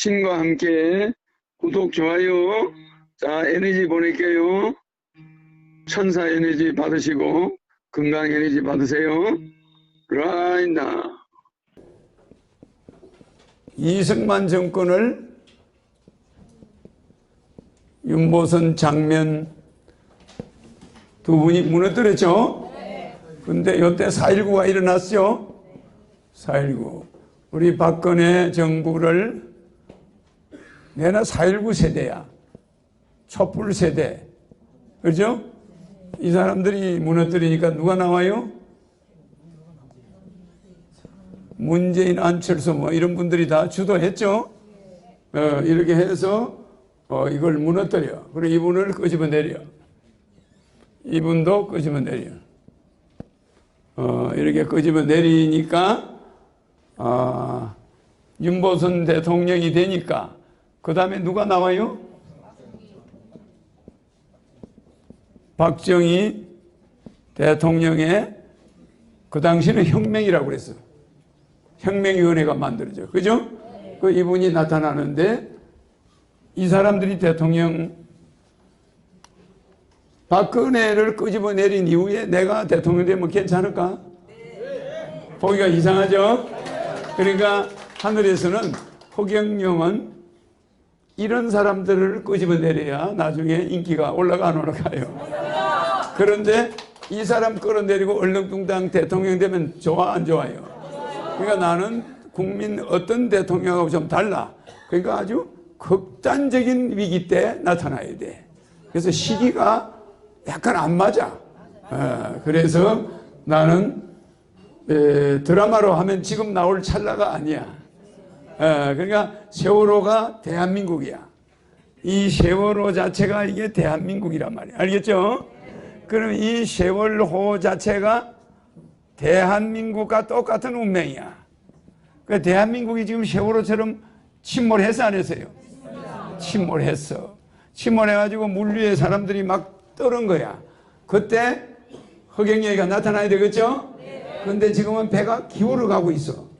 신과 함께 구독, 좋아요. 자, 에너지 보낼게요. 천사 에너지 받으시고 건강 에너지 받으세요. 라이나. 이승만 정권을 윤보선 장면 두 분이 무너뜨렸죠? 근데 요때 4.19가 일어났죠? 4.19. 우리 박근혜 정부를 내나 4.19 세대야. 촛불 세대. 그죠? 이 사람들이 무너뜨리니까 누가 나와요? 문재인, 안철수 뭐 이런 분들이 다 주도했죠? 어, 이렇게 해서 어, 이걸 무너뜨려. 그리고 이분을 끄집어내려. 이분도 끄집어내려. 어, 이렇게 끄집어내리니까 아, 윤보선 대통령이 되니까 그 다음에 누가 나와요? 박정희 대통령의 그 당시는 혁명이라고 그랬어. 혁명위원회가 만들어져. 그죠? 그 이분이 나타나는데 이 사람들이 대통령 박근혜를 끄집어 내린 이후에 내가 대통령 되면 괜찮을까? 보기가 이상하죠? 그러니까 하늘에서는 허경영은 이런 사람들을 끄집어 내려야 나중에 인기가 올라가 안 올라가요. 그런데 이 사람 끌어내리고 얼렁뚱땅 대통령 되면 좋아 안 좋아요? 그러니까 나는 국민 어떤 대통령하고 좀 달라. 그러니까 아주 극단적인 위기 때 나타나야 돼. 그래서 시기가 약간 안 맞아. 어, 그래서 나는 에, 드라마로 하면 지금 나올 찰나가 아니야. 어, 그러니까 세월호가 대한민국이야. 이 세월호 자체가 이게 대한민국이란 말이야. 알겠죠? 그럼 이 세월호 자체가 대한민국과 똑같은 운명이야. 그 대한민국이 지금 세월호처럼 침몰했어 안 했어요? 침몰했어. 침몰해가지고 물류에 사람들이 막 떠는 거야. 그때 허경영이가 나타나야 되겠죠? 근데 지금은 배가 기울어 가고 있어.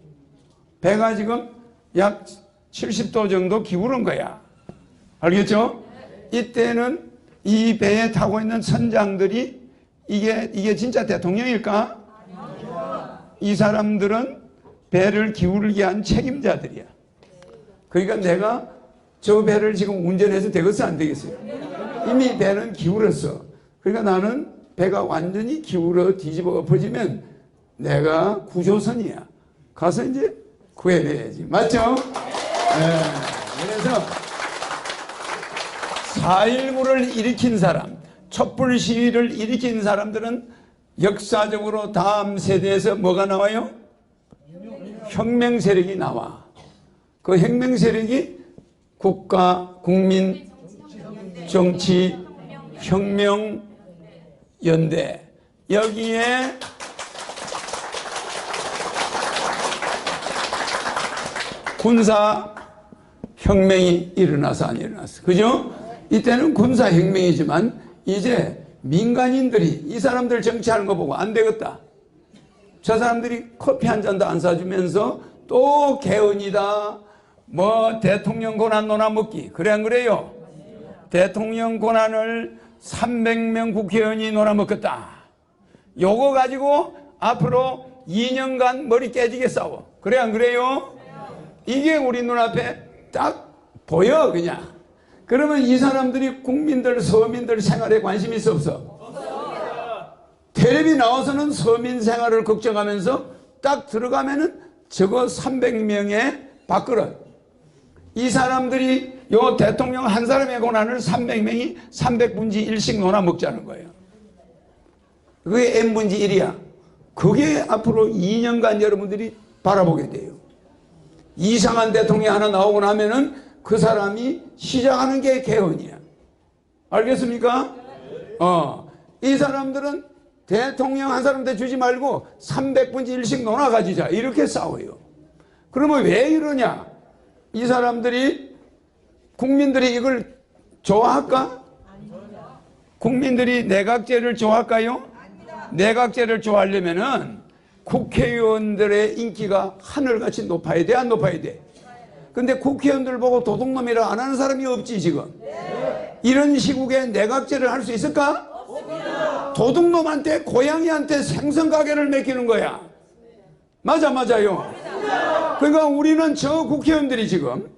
배가 지금 약 70도 정도 기울은 거야. 알겠죠? 이때는 이 배에 타고 있는 선장들이 이게, 이게 진짜 대통령일까? 이 사람들은 배를 기울게 한 책임자들이야. 그러니까 내가 저 배를 지금 운전해서 되겠어 안 되겠어요? 이미 배는 기울었어. 그러니까 나는 배가 완전히 기울어 뒤집어 엎어지면 내가 구조선이야. 가서 이제 구해내야지. 맞죠? 네. 그래서 4.19를 일으킨 사람, 촛불 시위를 일으킨 사람들은 역사적으로 다음 세대에서 뭐가 나와요? 혁명 세력이 나와. 그 혁명 세력이 국가, 국민, 정치, 혁명, 연대. 여기에 군사 혁명이 일어나서 안 일어났어. 그죠? 이때는 군사 혁명이지만 이제 민간인들이 이 사람들 정치하는 거 보고 안 되겠다. 저 사람들이 커피 한 잔도 안 사주면서 또 개헌이다. 뭐 대통령 권한 논아 먹기. 그래 안 그래요? 대통령 권한을 300명 국회의원이 놀아 먹겠다. 요거 가지고 앞으로 2년간 머리 깨지게 싸워. 그래 안 그래요? 이게 우리 눈앞에 딱 보여 그냥. 그러면 이 사람들이 국민들 서민들 생활에 관심이 있어 없어? 텔레비 나와서는 서민 생활을 걱정하면서 딱 들어가면은 저거 300명의 밥그릇. 이 사람들이 요 대통령 한 사람의 권한을 300명이 300분지 1씩 논아 먹자는 거예요. 그게 n분지 1이야. 그게 앞으로 2년간 여러분들이 바라보게 돼요. 이상한 대통령이 하나 나오고 나면은 그 사람이 시작하는 게 개헌이야. 알겠습니까? 어. 이 사람들은 대통령 한 사람한테 주지 말고 300분지 1씩 논아 가지자. 이렇게 싸워요. 그러면 왜 이러냐? 이 사람들이 국민들이 이걸 좋아할까? 국민들이 내각제를 좋아할까요? 내각제를 좋아하려면은 국회의원들의 인기가 하늘같이 높아야 돼, 안 높아야 돼? 근데 국회의원들 보고 도둑놈이라 안 하는 사람이 없지 지금. 이런 시국에 내각제를 할 수 있을까? 도둑놈한테 고양이한테 생선 가게를 맡기는 거야. 맞아 맞아요. 그러니까 우리는 저 국회의원들이 지금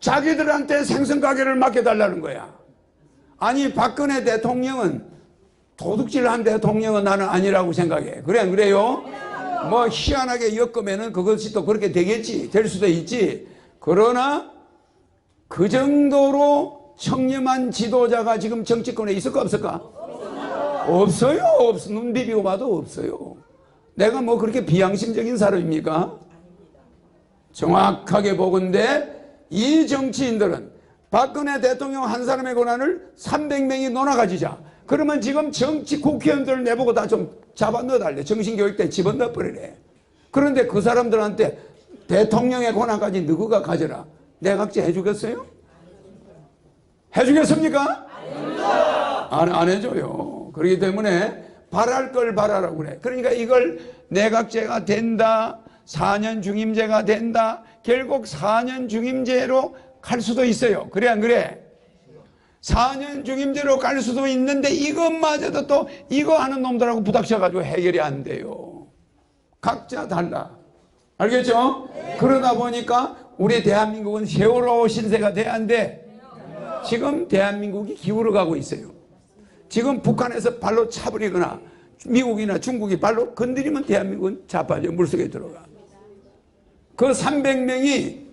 자기들한테 생선 가게를 맡겨달라는 거야. 아니 박근혜 대통령은 도둑질한 대통령은 나는 아니라고 생각해. 그래 안 그래요? 뭐 희한하게 엮으면은 그것이 또 그렇게 되겠지. 될 수도 있지. 그러나 그 정도로 청렴한 지도자가 지금 정치권에 있을까 없을까? 없어요. 없어. 눈 비비고 봐도 없어요. 내가 뭐 그렇게 비양심적인 사람입니까? 정확하게 보건데 이 정치인들은 박근혜 대통령 한 사람의 권한을 300명이 논아 가지자. 그러면 지금 정치 국회의원들 내보고 다 좀 잡아 넣어달래. 정신교육 때 집어넣어 버리래. 그런데 그 사람들한테 대통령의 권한까지 누구가 가져라. 내각제 해주겠어요? 해주겠습니까? 안, 안 해줘요. 그렇기 때문에 바랄 걸 바라라고 그래. 그러니까 이걸 내각제가 된다. 4년 중임제가 된다. 결국 4년 중임제로 갈 수도 있어요. 그래 안 그래? 4년 중임제로 갈 수도 있는데 이것마저도 또 이거 하는 놈들하고 부닥쳐가지고 해결이 안 돼요. 각자 달라. 알겠죠? 그러다 보니까 우리 대한민국은 세월호 신세가 돼야 안 돼. 지금 대한민국이 기울어 가고 있어요. 지금 북한에서 발로 차버리거나 미국이나 중국이 발로 건드리면 대한민국은 자빠져 물속에 들어가. 그 300명이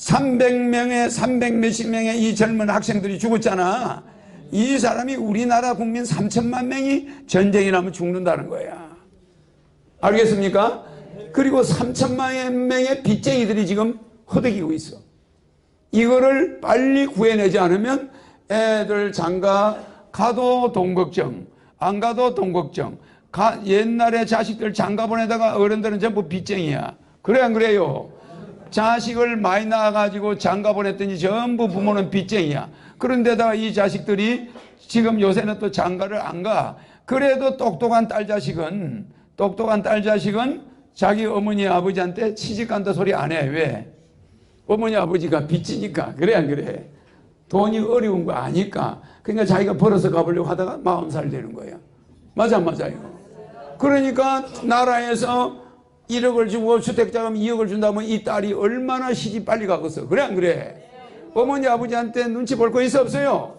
300명의 300 몇십 명의 이 젊은 학생들이 죽었잖아. 이 사람이 우리나라 국민 3천만 명이 전쟁이 나면 죽는다는 거야. 알겠습니까? 그리고 3천만 명의 빚쟁이들이 지금 허덕이고 있어. 이거를 빨리 구해내지 않으면 애들 장가 가도 돈 걱정, 안 가도 돈 걱정. 가, 옛날에 자식들 장가 보내다가 어른들은 전부 빚쟁이야. 그래 안 그래요? 자식을 많이 낳아가지고 장가 보냈더니 전부 부모는 빚쟁이야. 그런데다가 이 자식들이 지금 요새는 또 장가를 안 가. 그래도 똑똑한 딸 자식은, 똑똑한 딸 자식은 자기 어머니 아버지한테 시집 간다 소리 안 해. 왜? 어머니 아버지가 빚지니까. 그래 안 그래? 돈이 어려운 거 아니까. 그러니까 자기가 벌어서 가보려고 하다가 마흔 살 되는 거야. 맞아, 맞아요. 그러니까 나라에서 1억을 주고 주택자금 2억을 준다면 이 딸이 얼마나 시집 빨리 가겠어. 그래 안 그래? 어머니 아버지한테 눈치 볼 거 있어 없어요?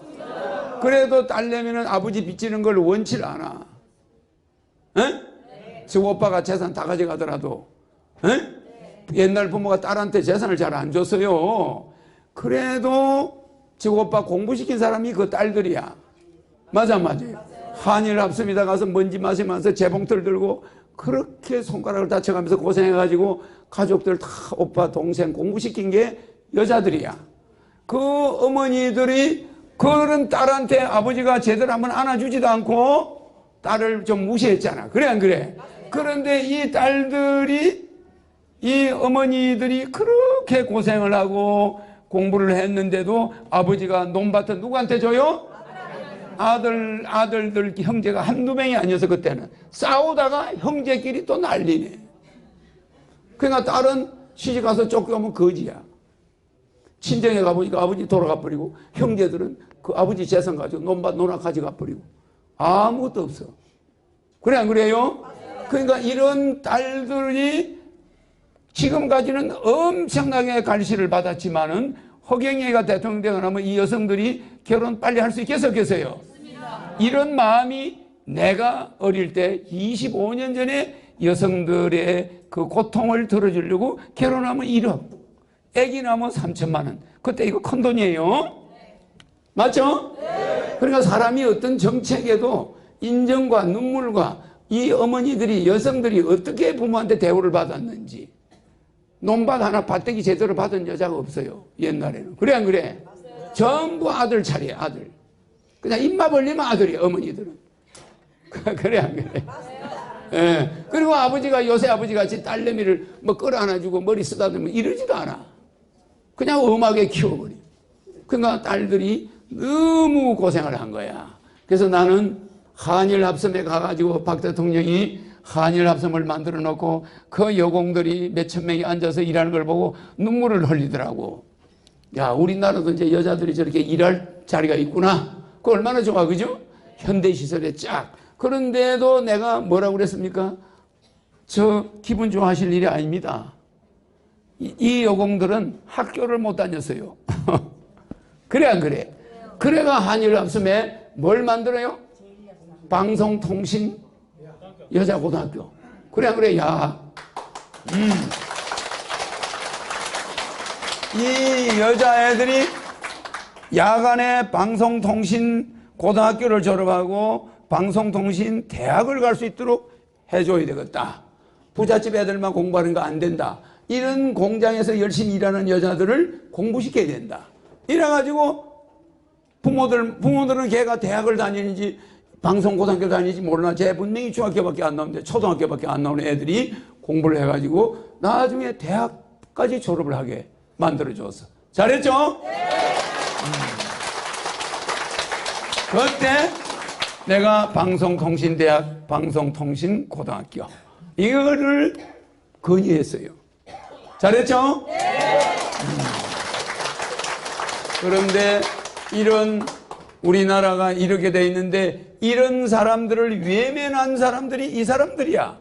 그래도 딸내미는 아버지 빚지는 걸 원치 않아. 에? 저 오빠가 재산 다 가져가더라도 에? 옛날 부모가 딸한테 재산을 잘 안 줬어요. 그래도 저 오빠 공부시킨 사람이 그 딸들이야. 맞아 맞아요. 한일 합습니다 가서 먼지 마시면서 재봉틀 들고 그렇게 손가락을 다쳐가면서 고생해가지고 가족들 다 오빠 동생 공부시킨 게 여자들이야. 그 어머니들이 그런 딸한테 아버지가 제대로 한번 안아주지도 않고 딸을 좀 무시했잖아. 그래 안 그래? 그런데 이 딸들이 이 어머니들이 그렇게 고생을 하고 공부를 했는데도 아버지가 논밭은 누구한테 줘요? 아들, 아들들 형제가 한두 명이 아니어서 그때는 싸우다가 형제끼리 또 난리네. 그러니까 딸은 시집 가서 쫓겨오면 거지야. 친정에 가보니까 아버지 돌아가 버리고 형제들은 그 아버지 재산 가지고 논밭 논아 가져가 버리고 아무것도 없어. 그래 안 그래요? 그러니까 이런 딸들이 지금까지는 엄청나게 갈시를 받았지만은 허경영이가 대통령 되고 나면 이 여성들이 결혼 빨리 할 수 있겠어, 겠어요? 이런 마음이 내가 어릴 때 25년 전에 여성들의 그 고통을 들어주려고 결혼하면 1억, 애기 나면 3천만 원. 그때 이거 큰 돈이에요. 맞죠? 그러니까 사람이 어떤 정책에도 인정과 눈물과 이 어머니들이 여성들이 어떻게 부모한테 대우를 받았는지 논밭 하나 밭대기 제대로 받은 여자가 없어요. 옛날에는. 그래 안 그래? 전부 아들 차례 아들. 그냥 입만 벌리면 아들이 어머니들은. 그래 안 그래? 예. 그리고 아버지가 요새 아버지 같이 딸내미를 뭐 끌어안아주고 머리 쓰다듬으면 이러지도 않아. 그냥 엄하게 키워버려. 그러니까 딸들이 너무 고생을 한 거야. 그래서 나는 한일 합섬에 가가지고 박 대통령이 한일 합성을 만들어 놓고 그 여공들이 몇천 명이 앉아서 일하는 걸 보고 눈물을 흘리더라고. 야, 우리나라도 이제 여자들이 저렇게 일할 자리가 있구나. 그 얼마나 좋아, 그죠? 현대 시설에 쫙. 그런데도 내가 뭐라고 그랬습니까? 저 기분 좋아하실 일이 아닙니다. 이, 이 여공들은 학교를 못 다녔어요. 그래 안 그래? 그래가 한일 합성에 뭘 만들어요? 방송통신 여자 고등학교. 그래 안 그래? 야, 음. 이 여자애들이 야간에 방송통신 고등학교를 졸업하고 방송통신 대학을 갈 수 있도록 해줘야 되겠다. 부잣집 애들만 공부하는 거 안 된다. 이런 공장에서 열심히 일하는 여자들을 공부시켜야 된다. 이래가지고 부모들, 부모들은 걔가 대학을 다니는지 방송 고등학교 다니는지 몰라. 쟤 분명히 중학교밖에 안 나오는데 초등학교밖에 안 나오는 애들이 공부를 해가지고 나중에 대학까지 졸업을 하게 만들어줬어. 잘했죠? 음. 그때 내가 방송통신대학 방송통신고등학교 이거를 건의했어요. 잘했죠? 음. 그런데 이런 우리나라가 이렇게 돼 있는데 이런 사람들을 외면한 사람들이 이 사람들이야.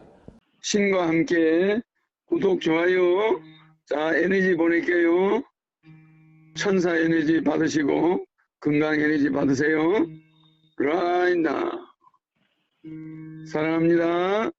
신과 함께 구독 좋아요. 자 에너지 보낼게요. 천사 에너지 받으시고 건강 에너지 받으세요. now. 사랑합니다.